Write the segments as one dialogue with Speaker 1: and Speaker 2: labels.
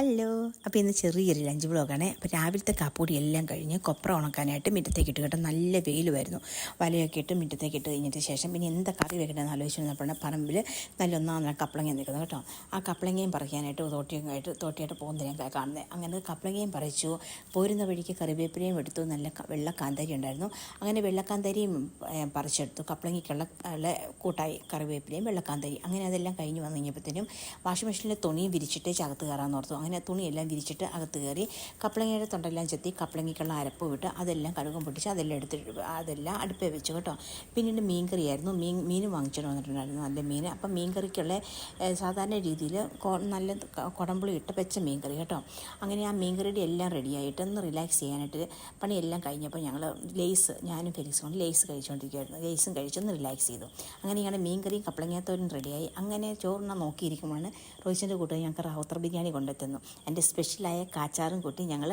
Speaker 1: Hello. അപ്പോൾ ഇന്ന് ചെറിയൊരു ലഞ്ച് ബ്ലോഗാണ് അപ്പോൾ രാവിലത്തെ കാപ്പൂടി എല്ലാം കഴിഞ്ഞ് കൊപ്ര ഉണക്കാനായിട്ട് മുറ്റത്തേക്ക് ഇട്ട് കേട്ടോ. നല്ല വെയിലുമായിരുന്നു വലയൊക്കെ ഇട്ട് മുറ്റത്തേക്ക് ഇട്ട് കഴിഞ്ഞിട്ട് ശേഷം പിന്നെ എന്താ കറി വെക്കണമെന്ന് ആലോചിച്ച് വന്നപ്പോഴാണ് പറമ്പിൽ നല്ല ഒന്നാം കപ്പളങ്ങ നിൽക്കുന്നത് കേട്ടോ. ആ കപ്പളങ്ങയും പറിക്കാനായിട്ട് തോട്ടിയും ആയിട്ട് തോട്ടിയായിട്ട് പോകുന്നതിനെ കാണുന്നത് അങ്ങനെ കപ്പളങ്ങയും പറിച്ചു. പോരുന്ന വഴിക്ക് കറിവേപ്പിലയും എടുത്തു. നല്ല വെള്ളക്കാന്തരി ഉണ്ടായിരുന്നു. അങ്ങനെ വെള്ളക്കാന്താരിയും പറിച്ചെടുത്തു. കപ്പളങ്ങയ്ക്കുള്ള കൂട്ടായി കറിവേപ്പിലയും വെള്ളക്കാന്താരി അങ്ങനെ അതെല്ലാം കഴിഞ്ഞ് വന്നു കഴിഞ്ഞപ്പോഴത്തേനും വാഷിംഗ് മെഷീനിൽ തുണിയും വിരിച്ചിട്ട് ചകത്ത് കയറാൻ ഓർത്തു. അങ്ങനെ തുണിയെല്ലാം വിരിച്ചിട്ട് അകത്ത് കയറി കപ്പളങ്ങയുടെ തൊണ്ടെല്ലാം ചെത്തി കപ്പളങ്ങിക്കുള്ള അരപ്പ് വിട്ട് അതെല്ലാം കഴുകും പൊട്ടിച്ച് അതെല്ലാം എടുത്തിട്ട് അതെല്ലാം അടുപ്പേ വെച്ചു കേട്ടോ. പിന്നീട് മീൻ കറിയായിരുന്നു മീൻ മീൻ വാങ്ങിച്ചിട്ട് വന്നിട്ടുണ്ടായിരുന്നു നല്ല മീൻ. അപ്പം മീൻകറിക്കുള്ള സാധാരണ രീതിയിൽ നല്ല കുടമ്പുളി ഇട്ട് വെച്ച മീൻകറി കേട്ടോ. അങ്ങനെ ആ മീൻകറിയുടെ എല്ലാം റെഡിയായിട്ട് ഒന്ന് റിലാക്സ് ചെയ്യാനായിട്ട് പണിയെല്ലാം കഴിഞ്ഞപ്പോൾ ഞങ്ങൾ ലേസ് ഞാനും ഫെലിക്സും കൊണ്ട് ലേസ് കഴിച്ചുകൊണ്ടിരിക്കുകയായിരുന്നു. ലേസും കഴിച്ചൊന്ന് റിലാക്സ് ചെയ്തു. അങ്ങനെ ഞങ്ങളുടെ മീൻ കറിയും കപ്പളങ്ങാത്തോരും റെഡിയായി. അങ്ങനെ ചോറിനെ നോക്കിയിരിക്കുമ്പോഴാണ് റോയിച്ചിന്റെ കൂട്ടുകാർ ഞങ്ങൾക്ക് റാവത്തർ ബിരിയാണി കൊണ്ടെത്തുന്നു എന്റെ സ്പെഷ്യലായ കാച്ചാറും കൂട്ടി ഞങ്ങൾ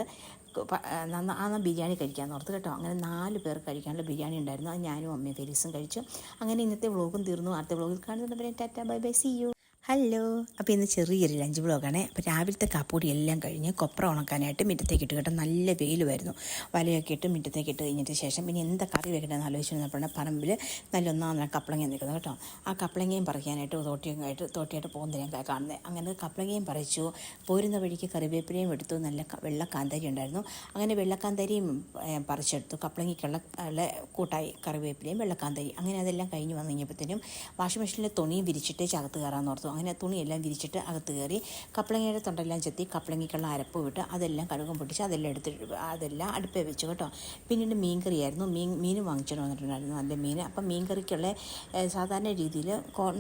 Speaker 1: ആ ബിരിയാണി കഴിക്കാൻ ഓർത്ത് കേട്ടോ. അങ്ങനെ നാല് പേർ കഴിക്കാനുള്ള ബിരിയാണി ഉണ്ടായിരുന്നു. അത് ഞാനും അമ്മയും ഫെലീസും കഴിച്ചു. അങ്ങനെ ഇന്നത്തെ വ്ളോഗും തീർന്നു. അടുത്ത വ്ളോഗിൽ കാണുന്നുണ്ട് tata bye bye see you hello. അപ്പോൾ ഇന്ന് ചെറിയൊരു ലഞ്ച് ബ്ലോഗാണ് അപ്പോൾ രാവിലത്തെ കാപ്പൂടി എല്ലാം കഴിഞ്ഞ് കൊപ്ര ഉണക്കാനായിട്ട് മുറ്റത്തേക്ക് ഇട്ട് കേട്ടോ. നല്ല വെയിലുമായിരുന്നു വലയൊക്കെ ഇട്ട് മുറ്റത്തേക്ക് ഇട്ട് കഴിഞ്ഞിട്ട് ശേഷം പിന്നെ എന്താ കറി വെക്കണമെന്ന് ആലോചിച്ചിരുന്നപ്പോഴാണ് പറമ്പിൽ നല്ല ഒന്നാം കപ്പളങ്ങ നിൽക്കുന്നത് കേട്ടോ. ആ കപ്പളങ്ങയും പറിക്കാനായിട്ട് തോട്ടിയും ആയിട്ട് തോട്ടിയായിട്ട് പോകുന്നത് ഞാൻ കാണുന്നത് അങ്ങനെ കപ്പളങ്ങയും പറിച്ചു. പോരുന്ന വഴിക്ക് കറിവേപ്പിലയും എടുത്തു. നല്ല വെള്ളക്കാന്തരി ഉണ്ടായിരുന്നു. അങ്ങനെ വെള്ളക്കാന്താരിയും പറിച്ചെടുത്തു. കപ്പളങ്ങയ്ക്കുള്ള കൂട്ടായി കറിവേപ്പിലയും വെള്ളക്കാന്താരി അങ്ങനെ അതെല്ലാം കഴിഞ്ഞ് വന്നു കഴിഞ്ഞപ്പോഴത്തേനും വാഷിംഗ് മെഷീനിലെ തുണിയും വിരിച്ചിട്ട് ചകത്ത് കയറാൻ ഓർത്തു. അങ്ങനെ തുണിയെല്ലാം വിരിച്ചിട്ട് അകത്ത് കയറി കപ്പളങ്ങയുടെ തൊണ്ടെല്ലാം ചെത്തി കപ്പളങ്ങയ്ക്കുള്ള അരപ്പ് വിട്ട് അതെല്ലാം കടുകും പൊട്ടിച്ച് അതെല്ലാം എടുത്തിട്ട് അതെല്ലാം അടുപ്പേ വെച്ചു കേട്ടോ. പിന്നീട് മീൻ കറിയായിരുന്നു മീൻ മീൻ വാങ്ങിച്ചിട്ട് വന്നിട്ടുണ്ടായിരുന്നു നല്ല മീൻ. അപ്പം മീൻ കറിക്കുള്ള സാധാരണ രീതിയിൽ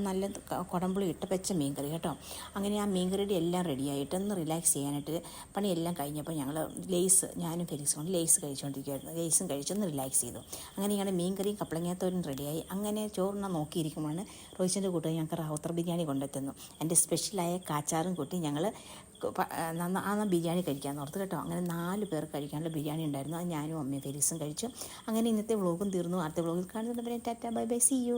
Speaker 1: നല്ല കുടമ്പുളി ഇട്ട് വെച്ച മീൻ കറി കേട്ടോ. അങ്ങനെ ആ മീൻ കറിയുടെ എല്ലാം റെഡിയായിട്ട് ഒന്ന് റിലാക്സ് ചെയ്യാനായിട്ട് പണിയെല്ലാം കഴിഞ്ഞപ്പോൾ ഞങ്ങൾ ലേസ് ഞാനും ഫെലിക്സും കൊണ്ട് ലേസ് കഴിച്ചുകൊണ്ടിരിക്കുകയായിരുന്നു ലേസും കഴിച്ചൊന്ന് റിലാക്സ് ചെയ്തു. അങ്ങനെ മീൻ കറിയും കപ്പളങ്ങാത്തോരും റെഡിയായി. അങ്ങനെ ചോറിനെ നോക്കിയിരിക്കുമ്പോഴാണ് റോയിച്ചിന്റെ കൂട്ടുകാർ ഞങ്ങൾക്ക് റാവുത്തർ ബിരിയാണി കൊണ്ടെത്തുന്നു എന്റെ സ്പെഷ്യലായ കാച്ചാറും കൂട്ടി ഞങ്ങൾ ആ ബിരിയാണി കഴിക്കാൻ ഓർത്ത് കേട്ടോ. അങ്ങനെ നാല് പേർ കഴിക്കാനുള്ള ബിരിയാണി ഉണ്ടായിരുന്നു. അത് ഞാനും അമ്മയും ഫെലിക്സും കഴിച്ചു. അങ്ങനെ ഇന്നത്തെ വ്ളോഗും തീർന്നു. അടുത്ത വ്ളോഗിൽ കാണുന്നുണ്ട് tata bye bye see you.